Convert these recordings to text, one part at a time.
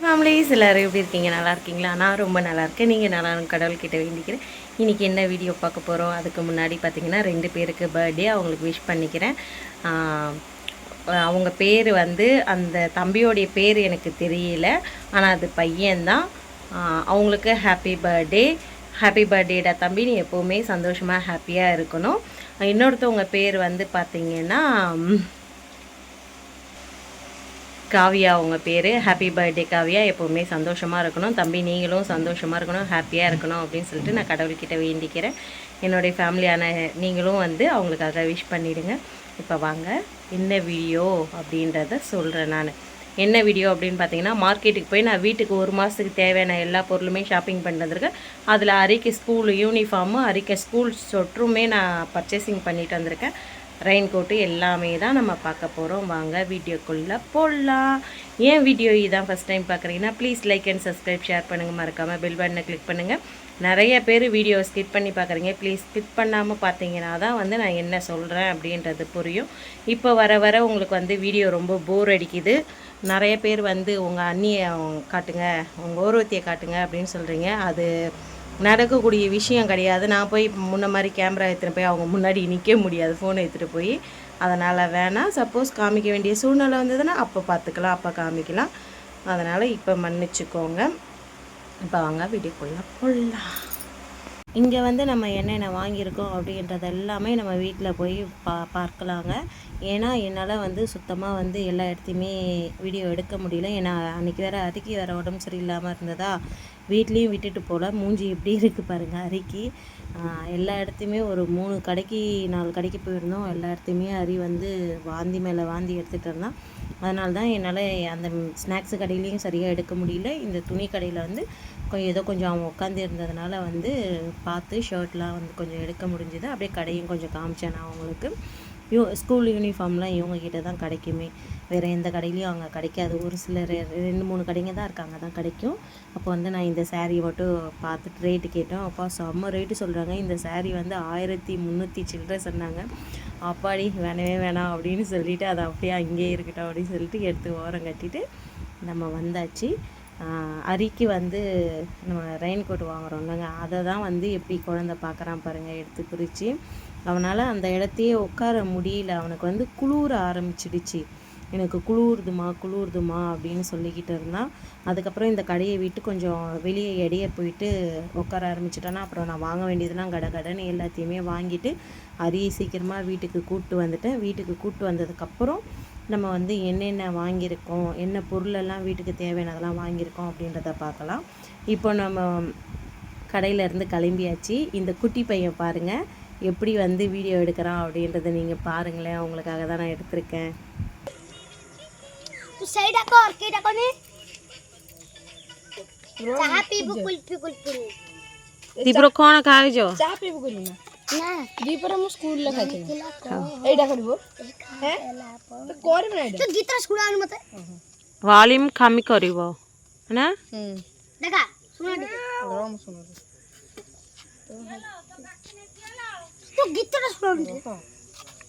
Families எல்லோரும் எப்படி இருக்கீங்க? நல்லா இருக்கீங்களா? நான் ரொம்ப நல்லா இருக்கேன். நீங்கள் நல்லா கடவுள் கடவுள்கிட்ட வேண்டிக்கிறேன். இன்றைக்கி என்ன வீடியோ பார்க்க போகிறோம் அதுக்கு முன்னாடி பார்த்திங்கன்னா ரெண்டு பேருக்கு பர்த்டே அவங்களுக்கு விஷ் பண்ணிக்கிறேன். அவங்க பேர் வந்து அந்த தம்பியோடைய பேர் எனக்கு தெரியல. ஆனால் அது பையன்தான். அவங்களுக்கு ஹாப்பி பர்த்டே ஹாப்பி பர்த்டேடா தம்பி. நீ எப்போவுமே சந்தோஷமாக ஹாப்பியாக இருக்கணும். இன்னொருத்தவங்க பேர் வந்து பார்த்திங்கன்னா காவியா அவங்க பேர். Happy birthday Kavya. எப்போவுமே சந்தோஷமாக இருக்கணும். தம்பி நீங்களும் சந்தோஷமாக இருக்கணும். ஹாப்பியாக இருக்கணும் அப்படின்னு சொல்லிட்டு நான் கடவுள்கிட்ட வேண்டிக்கிறேன். என்னுடைய ஃபேமிலியான நீங்களும் வந்து அவங்களுக்காக விஷ் பண்ணிவிடுங்க இப்போ வாங்க. என்ன வீடியோ அப்படின்றத சொல்கிறேன் நான். என்ன வீடியோ அப்படின்னு பார்த்தீங்கன்னா மார்க்கெட்டுக்கு போய் நான் வீட்டுக்கு ஒரு மாதத்துக்கு தேவையான எல்லா பொருளுமே ஷாப்பிங் பண்ணிட்டு வந்திருக்கேன். அதில் அரிக்க ஸ்கூல் யூனிஃபார்மு அரிக்க ஸ்கூல் சொட்டருமே நான் பர்ச்சேசிங் பண்ணிட்டு வந்திருக்கேன். ரெயின் கோட்டு எல்லாமே தான் நம்ம பார்க்க போகிறோம் வாங்க வீடியோக்குள்ளே போடலாம் ஏன் வீடியோ இதான் ஃபஸ்ட் டைம் பார்க்குறீங்கன்னா please like and subscribe share பண்ணுங்கள் மறக்காமல் பெல் பட்டனை கிளிக் பண்ணுங்கள் நிறைய பேர் வீடியோ ஸ்கிப் பண்ணி பார்க்குறீங்க. ப்ளீஸ் ஸ்கிப் பண்ணாமல் பார்த்தீங்கன்னா தான் வந்து நான் என்ன சொல்கிறேன் அப்படின்றது புரியும். இப்போ வர வர உங்களுக்கு வந்து வீடியோ ரொம்ப போர் அடிக்குது. நிறைய பேர் வந்து உங்கள் அண்ணியை காட்டுங்க. உங்கள் ஓர்வத்தியை காட்டுங்க அப்படின்னு சொல்கிறீங்க அது நடக்கக்கூடிய விஷயம் கிடையாது. நான் போய் முன்ன மாதிரி கேமரா எடுத்துகிட்டு போய் அவங்க முன்னாடி நிற்க முடியாது. ஃபோனை எடுத்துகிட்டு போய். அதனால் வேணாம். சப்போஸ் காமிக்க வேண்டிய சூழ்நிலை வந்ததுன்னா அப்போ பார்த்துக்கலாம் அப்போ காமிக்கலாம். அதனால் இப்போ மன்னிச்சுக்கோங்க. இப்போ வாங்க வீடியோக்குள்ளே போடலாம் இங்கே வந்து நம்ம என்னென்ன வாங்கியிருக்கோம் அப்படின்றது எல்லாமே நம்ம வீட்டில் போய் பா பார்க்கலாங்க. ஏன்னா என்னால் வந்து சுத்தமாக வந்து எல்லா இடத்தையுமே வீடியோ எடுக்க முடியல. ஏன்னா அன்றைக்கி வேறு அரிக்கி வேறு உடம்பு சரியில்லாமல் இருந்ததா வீட்லேயும் விட்டுட்டு போகல மூஞ்சி எப்படி இருக்குது பாருங்கள் அரிக்கி. எல்லா இடத்தையுமே ஒரு மூணு கடைக்கு நாலு கடைக்கு போயிருந்தோம். எல்லா இடத்தையுமே அரி வந்து வாந்தி மேலே வாந்தி எடுத்துகிட்டு இருந்தான். அதனால தான் என்னால் அந்த ஸ்நாக்ஸ் கடையிலையும் சரியாக எடுக்க முடியல. இந்த துணி கடையில் வந்து ஏதோ கொஞ்சம் அவன் உட்காந்து இருந்ததுனால வந்து பார்த்து ஷர்ட்லாம் வந்து கொஞ்சம் எடுக்க முடிஞ்சுது. அப்படியே கடையும் கொஞ்சம் காமிச்சேன் நான் அவங்களுக்கு. யூ ஸ்கூல் யூனிஃபார்ம்லாம் இவங்கக்கிட்ட தான் கிடைக்குமே. வேறு எந்த கடையிலையும் அங்கே கிடைக்காது. ஒரு சில ரெ- ரெண்டு மூணு கடைங்க தான் இருக்காங்க தான் கிடைக்கும். அப்போ வந்து நான் இந்த சேரீ மட்டும் பார்த்துட்டு ரேட்டு கேட்டோம் அப்பா செம்ம ரேட்டு சொல்கிறாங்க இந்த சேரீ வந்து ஆயிரத்தி முந்நூற்றி சில்லற சொன்னாங்க. அப்பாடி வேணவே வேணாம் அப்படின்னு சொல்லிவிட்டு அதை அப்படியே அங்கேயே இருக்கட்டும் அப்படின்னு சொல்லிட்டு எடுத்து ஓரம் கட்டிட்டு நம்ம வந்தாச்சு. அரிக்கு வந்து நம்ம ரெயின் கோட் வாங்குறோம்லங்க அதை தான் வந்து எப்படி குழந்த பார்க்குறான் பாருங்கள் எடுத்து குறித்து அவனால் அந்த இடத்தையே உட்கார முடியல. அவனுக்கு வந்து குளிர ஆரம்பிச்சிடுச்சு. எனக்கு குளிருதுமா குளிருதுமா அப்படின்னு சொல்லிக்கிட்டு இருந்தான் அதுக்கப்புறம் இந்த கடையை விட்டு கொஞ்சம் வெளியே இடைய போயிட்டு உட்கார ஆரம்பிச்சிட்டானா. அப்புறம் நான் வாங்க வேண்டியதெல்லாம் கட கடன்னு எல்லாத்தையுமே வாங்கிட்டு அரியை சீக்கிரமாக வீட்டுக்கு கூப்பிட்டு வந்துட்டேன். வீட்டுக்கு கூப்பிட்டு வந்ததுக்கப்புறம் நம்ம வந்து என்னென்ன வாங்கியிருக்கோம் என்ன பொருளெல்லாம் வீட்டுக்கு தேவையானதெல்லாம் வாங்கியிருக்கோம் அப்படின்றத பார்க்கலாம் இப்போ நம்ம கடையில இருந்து கிளம்பியாச்சு இந்த குட்டி பையன் பாருங்கள் எப்படி வந்து வீடியோ எடுக்கிறான் அப்படின்றத நீங்கள் பாருங்களேன் உங்களுக்காக தான் நான் எடுத்திருக்கேன் तू साइड आको और के डाको ने चाहा पीबू না দ্বিপরে মু স্কুল লেখা আছে এইটা করব হ্যাঁ তো করব হ্যাঁ,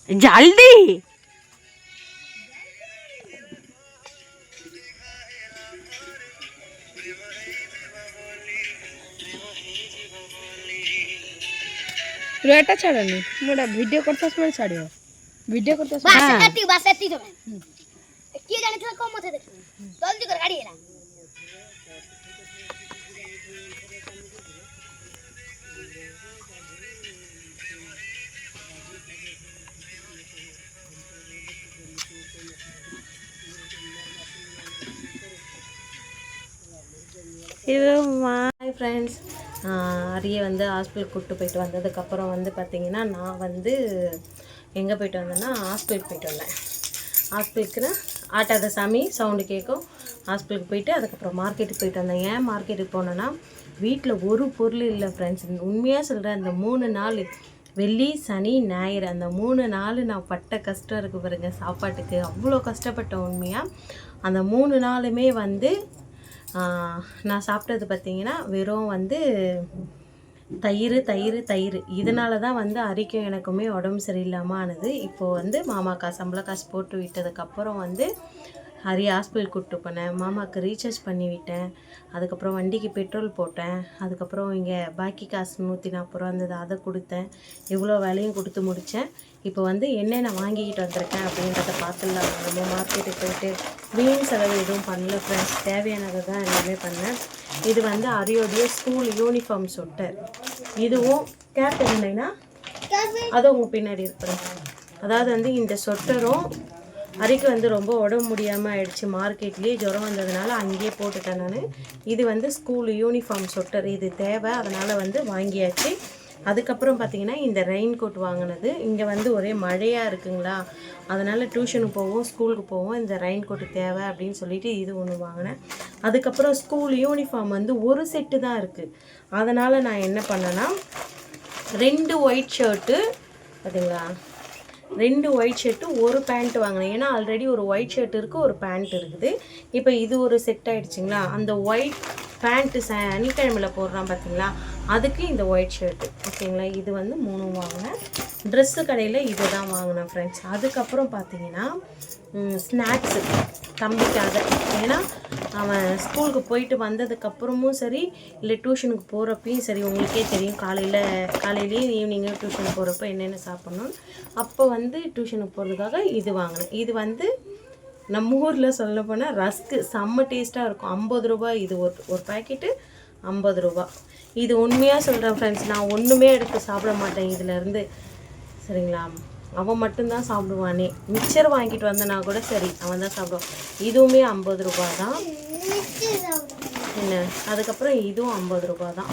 জলদি ರೋಟ ಚಾಡನಿ ನೋಡ ವಿಡಿಯೋ ಕೊಡ್ತಾಸ್ ಮೇಲೆ ಚಾಡಿಯೋ ವಿಡಿಯೋ ಕೊಡ್ತಾಸ್ ಬಾ ಸತ್ತಿ ಬಾ ಸತ್ತಿ ತೋ ಕಿ ಜಾಣಿ ತೋ ಕಮ್ ಮತೆ ದೇಖಿ ಜಲ್ದಿ ಕರ ಗಾಡಿ ಹೇಳ ಇದು ಮಾ ಫ್ರೆಂಡ್ಸ್ அரிய வந்து ஹாஸ்பிட்டல் கூப்பிட்டு போயிட்டு வந்ததுக்கப்புறம் வந்து பார்த்திங்கன்னா நான் வந்து எங்கே போயிட்டு வந்தேன்னா ஹாஸ்பிட்டல் போயிட்டு வந்தேன். ஹாஸ்பிட்டலுக்குன்னா ஆட்டாத சாமி சவுண்டு கேட்கும். ஹாஸ்பிட்டலுக்கு போயிட்டு அதுக்கப்புறம் மார்க்கெட்டுக்கு போயிட்டு வந்தேன். ஏன் மார்க்கெட்டுக்கு போனேன்னா வீட்டில் ஒரு பொருள் இல்லை ஃப்ரெண்ட்ஸ் உண்மையாக சொல்கிறேன் அந்த மூணு நாள் வெள்ளி சனி ஞாயிறு அந்த மூணு நாள் நான் பட்ட கஷ்டம் இருக்குது பாருங்கள் சாப்பாட்டுக்கு. அவ்வளோ கஷ்டப்பட்ட உண்மையாக அந்த மூணு நாளுமே வந்து நான் சாப்பிட்டது பார்த்தீங்கன்னா வெறும் வந்து தயிர் தயிர் தயிர். இதனால தான் வந்து அரிக்கும் எனக்குமே உடம்பு சரியில்லாமல் ஆனது இப்போது வந்து மாமா காசு சம்பள காசு போட்டு விட்டதுக்கப்புறம் வந்து ஹரி ஹாஸ்பிட்டல் கூப்பிட்டு போனேன். மாமாவுக்கு ரீசார்ஜ் பண்ணி விட்டேன். அதுக்கப்புறம் வண்டிக்கு பெட்ரோல் போட்டேன். அதுக்கப்புறம் இங்கே பாக்கி காசு நூற்றி நாற்பது ரூபா இருந்தது. அதை கொடுத்தேன். இவ்வளோ வேலையும் கொடுத்து முடித்தேன் இப்போ வந்து என்னென்ன வாங்கிக்கிட்டு வந்திருக்கேன் அப்படின்றத பார்த்துடலாம். நம்ம மார்க்கெட்டுக்கு போயிட்டு வீண் செலவு எதுவும் பண்ணல ஃப்ரெண்ட்ஸ் தேவையானதை தான் எல்லாமே பண்ணேன். இது வந்து அரியோடைய ஸ்கூல் யூனிஃபார்ம் சொட்டர் இதுவும் கேப் இல்லைன்னா அது உங்கள் பின்னாடி இருக்கிறேன் அதாவது வந்து இந்த சொட்டரும் அரிக்கு வந்து ரொம்ப உடம்பு முடியாமல் ஆயிடுச்சு. மார்க்கெட்லேயே ஜுரம் வந்ததுனால அங்கேயே போட்டுட்டேன் நான். இது வந்து ஸ்கூல் யூனிஃபார்ம் சொட்டர் இது தேவை. அதனால் வந்து வாங்கியாச்சு. அதுக்கப்புறம் பார்த்தீங்கன்னா இந்த ரெயின் கோட் வாங்கினது. இங்கே வந்து ஒரே மழையாக இருக்குங்களா? அதனால் டியூஷனுக்கு போவோம் ஸ்கூலுக்கு போவோம். இந்த ரெயின் கோட்டு தேவை அப்படின்னு சொல்லிட்டு இது ஒன்று வாங்கினேன். அதுக்கப்புறம் ஸ்கூல் யூனிஃபார்ம் வந்து ஒரு செட்டு தான் இருக்குது அதனால் நான் என்ன பண்ணேன்னா ரெண்டு ஒயிட் ஷர்ட்டு பார்த்தீங்களா ரெண்டு ஒயிட் ஷர்ட்டு ஒரு பேண்ட் வாங்கினேன். ஏன்னா ஆல்ரெடி ஒரு ஒயிட் ஷர்ட் இருக்குது ஒரு பேண்ட் இருக்குது. இப்போ இது ஒரு செட் ஆகிடுச்சிங்களா அந்த ஒயிட் பேண்ட்டு சனிக்கிழமையில் போடுறான் பார்த்தீங்களா அதுக்கு இந்த ஒயிட் ஷர்ட்டு ஓகேங்களா? இது வந்து மூணும் வாங்கினேன். ட்ரெஸ்ஸு கடையில் இது தான் வாங்கினேன் ஃப்ரெண்ட்ஸ் அதுக்கப்புறம் பார்த்தீங்கன்னா ஸ்நாக்ஸு தம்பிக்காக. ஏன்னா அவன் ஸ்கூலுக்கு போயிட்டு வந்ததுக்கப்புறமும் சரி இல்லை டியூஷனுக்கு போகிறப்பையும் சரி உங்களுக்கே தெரியும். காலையில் காலையிலேயே ஈவினிங்கும் டியூஷன் போகிறப்ப என்னென்ன சாப்பிட்ணும் அப்போ வந்து டியூஷனுக்கு போகிறதுக்காக இது வாங்கினேன். இது வந்து நம்ம ஊரில் சொல்ல போனால் ரஸ்க்கு செம்ம டேஸ்ட்டாக இருக்கும். ஐம்பது ரூபாய் இது ஒரு ஒரு பாக்கெட்டு ஐம்பது ரூபா. இது உண்மையாக சொல்கிறேன் ஃப்ரெண்ட்ஸ் நான் ஒன்றுமே எடுத்து சாப்பிட மாட்டேன் இதுலேருந்து சரிங்களா? அவன் மட்டும்தான் சாப்பிடுவானே. மிச்சர் வாங்கிட்டு வந்தனா கூட சரி அவன் தான் சாப்பிடுவான். இதுவுமே ஐம்பது ரூபா தான். என்ன? அதுக்கப்புறம் இதுவும் ஐம்பது ரூபா தான்.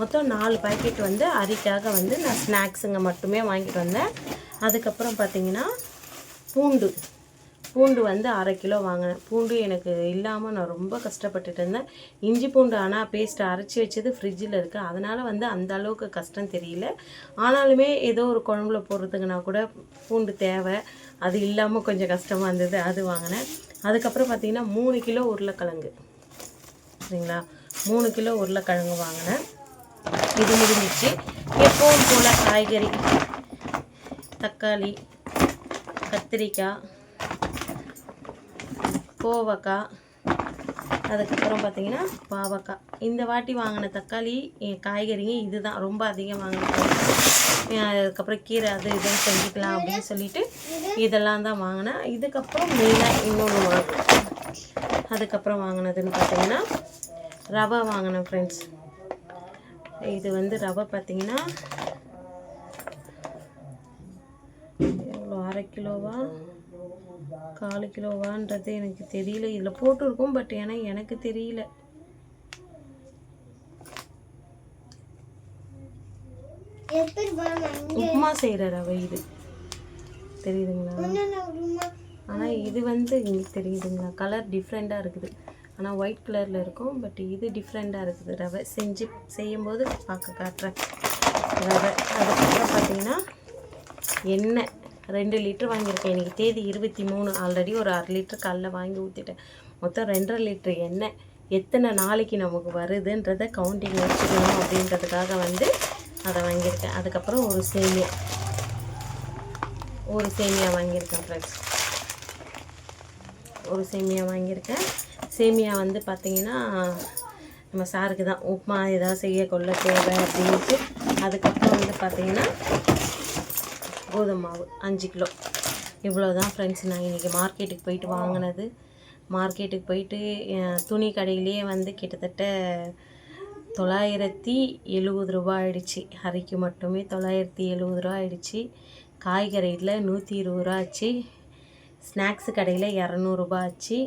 மொத்தம் நாலு பாக்கெட் வந்து அரிக்காக வந்து நான் ஸ்நாக்ஸுங்க மட்டுமே வாங்கிட்டு வந்தேன். அதுக்கப்புறம் பார்த்தீங்கன்னா பூண்டு. பூண்டு வந்து அரை கிலோ வாங்கினேன். பூண்டு எனக்கு இல்லாமல் நான் ரொம்ப கஷ்டப்பட்டுட்டு இருந்தேன். இஞ்சி பூண்டு ஆனால் பேஸ்ட் அரைச்சி வச்சது ஃப்ரிட்ஜில் இருக்குது அதனால் வந்து அந்த அளவுக்கு கஷ்டம் தெரியல. ஆனாலுமே ஏதோ ஒரு குழம்புல போடுறதுக்குனா கூட பூண்டு தேவை. அது இல்லாமல் கொஞ்சம் கஷ்டமாக இருந்தது அது வாங்கினேன். அதுக்கப்புறம் பார்த்திங்கன்னா மூணு கிலோ உருளைக்கிழங்கு. சரிங்களா? மூணு கிலோ உருளைக்கிழங்கு வாங்கினேன். இது முடிஞ்சிச்சு. எப்பவும் போல் காய்கறி தக்காளி கத்திரிக்காய் கோவக்காய் அதுக்கப்புறம் பார்த்தீங்கன்னா பாவக்காய். இந்த வாட்டி வாங்கின தக்காளி என் காய்கறிங்க இதுதான். ரொம்ப அதிகம் வாங்கினேன் அதுக்கப்புறம் கீரை அது இதுன்னு செஞ்சுக்கலாம் அப்படின்னு சொல்லிட்டு இதெல்லாம் தான் வாங்கினேன். இதுக்கப்புறம் மெயினாக இன்னொன்று வாங்கினேன் அதுக்கப்புறம் வாங்கினதுன்னு பார்த்தீங்கன்னா ரவை வாங்கினேன் ஃப்ரெண்ட்ஸ் இது வந்து ரவை பார்த்தீங்கன்னா எவ்வளோ அரை கிலோவா? கால் கிலோவான்றது எனக்கு தெரியல. இதில் போட்டிருக்கும் பட் ஏன்னா எனக்கு தெரியல. உப்புமா செய்கிற ரவை இது. தெரியுதுங்களா? ஆனால் இது வந்து உங்களுக்கு தெரியுதுங்களா? கலர் டிஃப்ரெண்ட்டாக இருக்குது. ஆனால் ஒயிட் கலரில் இருக்கும் பட் இது டிஃப்ரெண்ட்டாக இருக்குது. ரவை செஞ்சு செய்யும்போது பார்க்க காட்டுறேன். ரவை அதுக்கப்புறம் பார்த்தீங்கன்னா எண்ணெய். ரெண்டு லிட்டர் வாங்கியிருக்கேன். இன்றைக்கி தேதி இருபத்தி மூணு. ஆல்ரெடி ஒரு அரை லிட்டர் காலைல வாங்கி ஊற்றிட்டேன் மொத்தம் ரெண்டரை லிட்டர் எண்ணெய். எத்தனை நாளைக்கு நமக்கு வருதுன்றதை கவுண்டிங் வச்சுக்கணும் அப்படின்றதுக்காக வந்து அதை வாங்கியிருக்கேன். அதுக்கப்புறம் ஒரு சேமியா. ஒரு சேமியா வாங்கியிருக்கேன் ஃப்ரெண்ட்ஸ் ஒரு சேமியா வாங்கியிருக்கேன். சேமியா வந்து பார்த்திங்கன்னா நம்ம சாருக்கு தான். உப்புமா ஏதாவது செய்ய கொள்ள தேவை அப்படின்ட்டு. அதுக்கப்புறம் வந்து பார்த்திங்கன்னா கோதுமை மாவு அஞ்சு கிலோ. இவ்வளோ தான் ஃப்ரெண்ட்ஸ் நான் இன்றைக்கி மார்க்கெட்டுக்கு போயிட்டு வாங்கினது. மார்க்கெட்டுக்கு போயிட்டு துணி கடையிலேயே வந்து கிட்டத்தட்ட தொள்ளாயிரத்தி எழுபது ரூபா ஆயிடுச்சு. அரைக்கு மட்டுமே தொள்ளாயிரத்தி எழுபது ரூபா ஆயிடுச்சு. காய்கறியில் நூற்றி இருபது ரூபா ஆச்சு. ஸ்நாக்ஸு கடையில் இரநூறுபா ஆச்சு.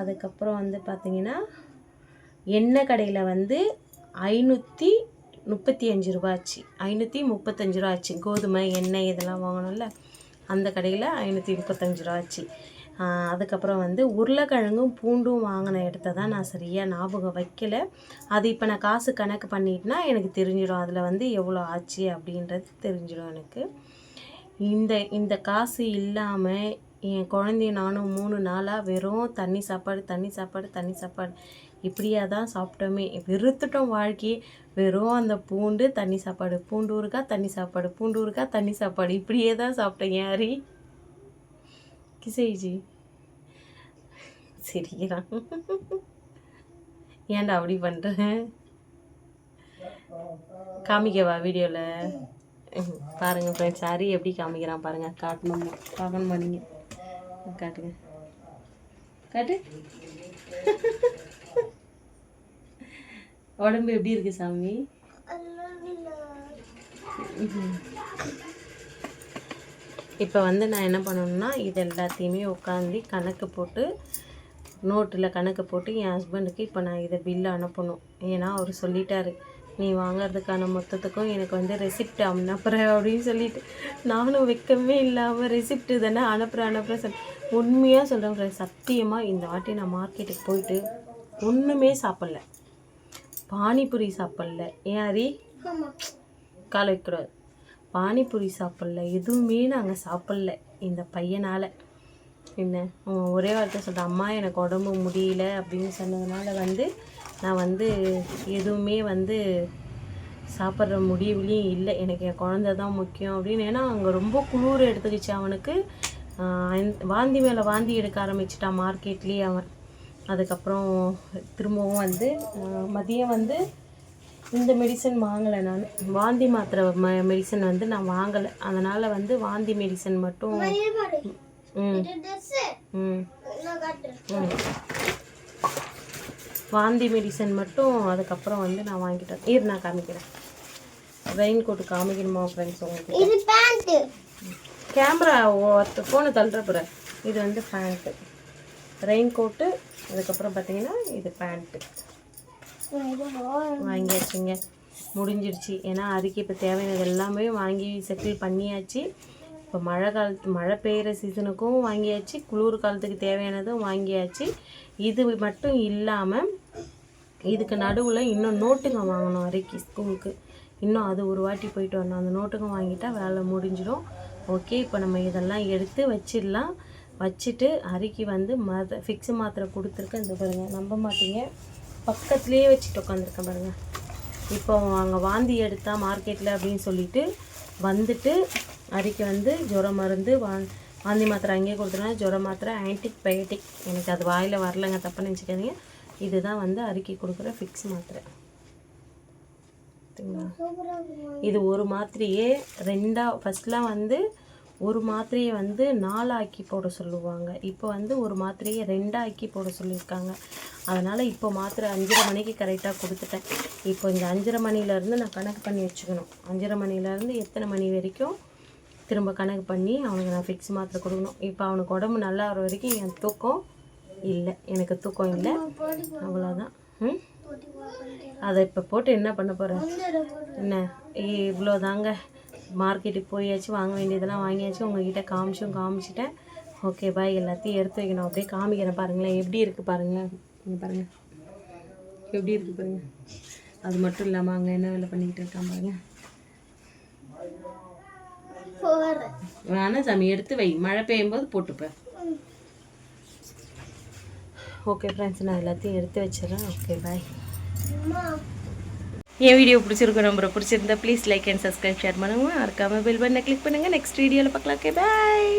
அதுக்கப்புறம் வந்து பார்த்திங்கன்னா எண்ணெய் கடையில் வந்து ஐநூற்றி முப்பத்தி அஞ்சு ரூபா ஆச்சு ஐநூற்றி முப்பத்தஞ்சு ரூபா ஆச்சு கோதுமை எண்ணெய் இதெல்லாம் வாங்கணும்ல? அந்த கடையில் ஐநூற்றி முப்பத்தஞ்சு ரூபா ஆச்சு அதுக்கப்புறம் வந்து உருளைக்கிழங்கும் பூண்டும் வாங்கின இடத்த தான் நான் சரியாக ஞாபகம் வைக்கல. அது இப்போ நான் காசு கணக்கு பண்ணிட்டேன்னா எனக்கு தெரிஞ்சிடும். அதில் வந்து எவ்வளோ ஆச்சு அப்படின்றது தெரிஞ்சிடும் எனக்கு. இந்த இந்த காசு இல்லாமல் என் குழந்தைய நானும் மூணு நாளாக வெறும் தண்ணி சாப்பாடு தண்ணி சாப்பாடு தண்ணி சாப்பாடு இப்படியாக தான் சாப்பிட்டோமே. வெறுத்துட்டோம் வாழ்க்கையே. வெறும் அந்த பூண்டு தண்ணி சாப்பாடு. பூண்டு ஊருக்கா தண்ணி சாப்பாடு. பூண்டு ஊருக்கா தண்ணி சாப்பாடு. இப்படியே தான் சாப்பிட்டேன் யாரி கிசைஜி. சிரிக்கிறான். ஏன்டா அப்படி பண்ணுறேன் காமிக்கவா வீடியோவில் பாருங்கள் ஃப்ரெண்ட்ஸ் சாரி எப்படி காமிக்கிறான் பாருங்கள் காட்டணும். பார்க்கணுமா நீங்கள் காட்டுங்க. காட்டு. உடம்பு எப்படி இருக்கு சாமி? இப்போ வந்து நான் என்ன பண்ணணும்னா இது எல்லாத்தையுமே உட்காந்து கணக்கு போட்டு நோட்டில் கணக்கு போட்டு என் ஹஸ்பண்டுக்கு இப்போ நான் இதை பில்லு அனுப்பணும். ஏன்னா அவர் சொல்லிட்டாரு நீ வாங்குறதுக்கான மொத்தத்துக்கும் எனக்கு வந்து ரெசிப்ட் அனுப்புகிற அப்படின்னு சொல்லிட்டு. நானும் வைக்கவே இல்லாமல் ரெசிப்ட் தானே அனுப்புகிறேன் அனுப்புகிறேன் சொல் உண்மையாக சொல்கிறேன் சத்தியமாக இந்த வாட்டி நான் மார்க்கெட்டுக்கு போயிட்டு ஒன்றுமே சாப்பிடல. பானிபூரி சாப்பிடல. ஏன் ஹரி காலை வைக்கூடாது பானிபூரி சாப்பிடல. எதுவுமே நாங்கள் சாப்பிடல. இந்த பையனால். என்ன? ஒரே வார்த்தை சொல்கிறான் அம்மா எனக்கு உடம்பு முடியல அப்படின்னு சொன்னதுனால வந்து நான் வந்து எதுவுமே வந்து சாப்பிட்ற முடிவுலையும் இல்லை. எனக்கு என் குழந்த தான் முக்கியம் அப்படின்னு. ஏன்னா அங்கே ரொம்ப குளிர் எடுத்துக்கிச்சு அவனுக்கு. வாந்தி மேலே வாந்தி எடுக்க ஆரம்பிச்சிட்டான் மார்க்கெட்லேயே அவன். அதுக்கப்புறம் திரும்பவும் வந்து மதியம் வந்து இந்த மெடிசன் வாங்கலை நான். வாந்தி மாத்திரை ம மெடிசன் வந்து நான் வாங்கலை. அதனால் வந்து வாந்தி மெடிசன் மட்டும் ம் ம் வாந்தி மெடிசன் மட்டும் அதுக்கப்புறம் வந்து நான் வாங்கிட்டேன். இரு நான் காமிக்கிறேன். ரெயின் கோட்டு காமிக்கணுமா ஃப்ரெண்ட்ஸ் உங்களுக்கு கேமரா ஃபோனை தள்ளுறப்புற இது வந்து பேண்ட்டு ரெயின் கோட்டு அதுக்கப்புறம் பார்த்தீங்கன்னா இது பேண்ட்டு வாங்கியாச்சுங்க. முடிஞ்சிடுச்சு ஏன்னா அதுக்கு இப்போ தேவையானது எல்லாமே வாங்கி செட்டில் பண்ணியாச்சு. இப்போ மழை காலத்து மழை பெய்கிற சீசனுக்கும் வாங்கியாச்சு. குளிர் காலத்துக்கு தேவையானதும் வாங்கியாச்சு. இது மட்டும் இல்லாமல் இதுக்கு நடுவில் இன்னும் நோட்டுங்க வாங்கணும் அரைக்கி ஸ்கூலுக்கு. இன்னும் அது ஒரு வாட்டி போயிட்டு வரணும். அந்த நோட்டுங்க வாங்கிட்டால் வேலை முடிஞ்சிடும். ஓகே இப்போ நம்ம இதெல்லாம் எடுத்து வச்சிடலாம். வச்சுட்டு அரிக்கி வந்து மத ஃபிக்ஸ் மாத்திரை கொடுத்துருக்கேன். இந்த பாருங்கள் நம்ப மாட்டீங்க. பக்கத்துலேயே வச்சுட்டு உட்காந்துருக்கேன் பாருங்கள் இப்போ அங்கே வாந்தி எடுத்தா மார்க்கெட்டில் அப்படின்னு சொல்லிட்டு வந்துட்டு அரிக்கி வந்து ஜுரம் மருந்து வா வாந்தி மாத்திரை அங்கேயே கொடுத்துருவேன். ஜுரம் மாத்திரை ஆன்டிக் பயோட்டிக் எனக்கு அது வாயில் வரலங்க தப்பு நினச்சிக்காதீங்க. இதுதான் வந்து அரிக்கி கொடுக்குற ஃபிக்ஸ் மாத்திரை. இது ஒரு மாத்திரையே ரெண்டா ஃபஸ்ட்லாம் வந்து ஒரு மாத்திரையை வந்து நாலாக்கி போட சொல்லுவாங்க. இப்போ வந்து ஒரு மாத்திரையை ரெண்டாக்கி போட சொல்லியிருக்காங்க. அதனால் இப்போ மாத்திரை அஞ்சரை மணிக்கு கரெக்டாக கொடுத்துட்டேன். இப்போ இந்த அஞ்சரை மணிலேருந்து நான் கணக்கு பண்ணி வச்சுக்கணும். அஞ்சரை மணிலேருந்து எத்தனை மணி வரைக்கும் திரும்ப கணக்கு பண்ணி அவனுக்கு நான் ஃபிக்ஸ் மாத்திரை கொடுக்கணும். இப்போ அவனுக்கு உடம்பு நல்லா வர வரைக்கும் என் தூக்கம் இல்லை. எனக்கு தூக்கம் இல்லை. அவ்வளோதான் ம்? அதை இப்போ போட்டு என்ன பண்ண போகிறேன் என்ன? இவ்வளோதாங்க மார்க்கெட்டுக்கு போயாச்சு வாங்க வேண்டியதெல்லாம் வாங்கியாச்சு. உங்ககிட்ட காமிச்சும் காமிச்சிட்டேன். ஓகே பாய் எல்லாத்தையும் எடுத்து வைக்கணும். அப்படியே காமிக்கிறேன் பாருங்களேன். எப்படி இருக்குது பாருங்களேன். பாருங்கள் எப்படி இருக்குது பாருங்கள் அது மட்டும் இல்லாமல் அங்கே என்ன வேலை பண்ணிக்கிட்டு இருக்கான் பாருங்க. போறேன் வேணா சாமி எடுத்து வை. மழை பெய்யும் போது போட்டுப்பேன். ஓகே ஃப்ரெண்ட்ஸ் நான் எல்லாத்தையும் எடுத்து வச்சிடறேன். ஓகே பாய் அம்மா என் வீடியோ பிடிச்சிருக்கும் ரொம்ப பிடிச்சிருந்தா please like and subscribe share பண்ணுங்க. மறக்காமல் பெல் பட்டனை கிளிக் பண்ணுங்கள் நெக்ஸ்ட் வீடியோவில் பார்க்கலாம். Okay bye